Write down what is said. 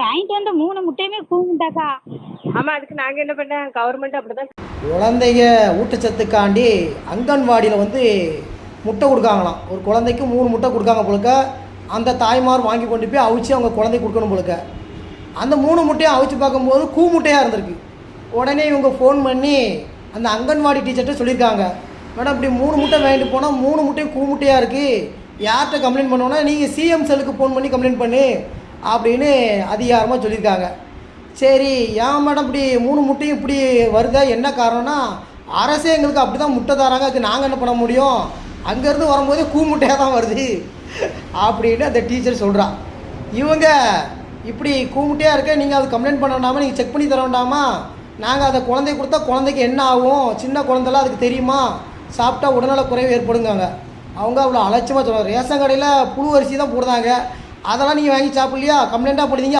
வாங்கிட்டு வந்த மூணு முட்டையுமே கூமுட்டாக்கா ஆமா அதுக்கு நாங்க என்ன பண்ண? கவர்மெண்ட் அப்படிதான் குழந்தைங்க ஊட்டச்சத்துக்காண்டி அங்கன்வாடியில் வந்து முட்டை கொடுக்காங்களாம். ஒரு குழந்தைக்கு மூணு முட்டை கொடுக்காங்க போலுக்க அந்த தாய்மார் வாங்கி கொண்டு போய் அவிச்சு அவங்க குழந்தைக்கு கொடுக்கணும் போலுக்க. அந்த மூணு முட்டையும் அவிச்சு பார்க்கும்போது கூ முட்டையாக இருந்திருக்கு. உடனே இவங்க ஃபோன் பண்ணி அந்த அங்கன்வாடி டீச்சர்கிட்ட சொல்லியிருக்காங்க. மேடம் இப்படி மூணு முட்டை வாங்கிட்டு போனால் மூணு முட்டையும் கூ முட்டையாக இருக்குது யார்கிட்ட கம்ப்ளைண்ட் பண்ணோன்னா நீங்கள் சிஎம் செல்லுக்கு ஃபோன் பண்ணி கம்ப்ளைண்ட் பண்ணு. அப்படின்னு அதிகாரமாக சொல்லியிருக்காங்க. சரி ஏன் மேடம் இப்படி மூணு முட்டையும் இப்படி வருதா? என்ன காரணம்னா அரசே எங்களுக்கு அப்படி தான் முட்டை தராங்க அதுக்கு நாங்கள் என்ன பண்ண முடியும்? அங்கேருந்து வரும்போதே கூ முட்டையாக தான் வருது. அப்படின்னு அந்த டீச்சர் சொல்கிறான் இவங்க இப்படி கூமுட்டையாக இருக்க நீங்கள் அது கம்ப்ளைண்ட் பண்ண வேண்டாமா? நீங்கள் செக் பண்ணி தர வேண்டாமா? நாங்கள் அதை குழந்தை கொடுத்தா குழந்தைக்கு என்ன ஆகும்? சின்ன குழந்தைலாம் அதுக்கு தெரியுமா? சாப்பிட்டா உடல்நல குறைவு ஏற்படுங்காங்க. அவங்க அவ்வளோ அலட்சியமாக சொல்கிறாங்க ரேஷன் கடையில் புழு அரிசி தான் போடுறாங்க. அதெல்லாம் நீங்கள் வாங்கி சாப்பிட்லையா? கம்ப்ளைண்ட்டாக போடுவீங்க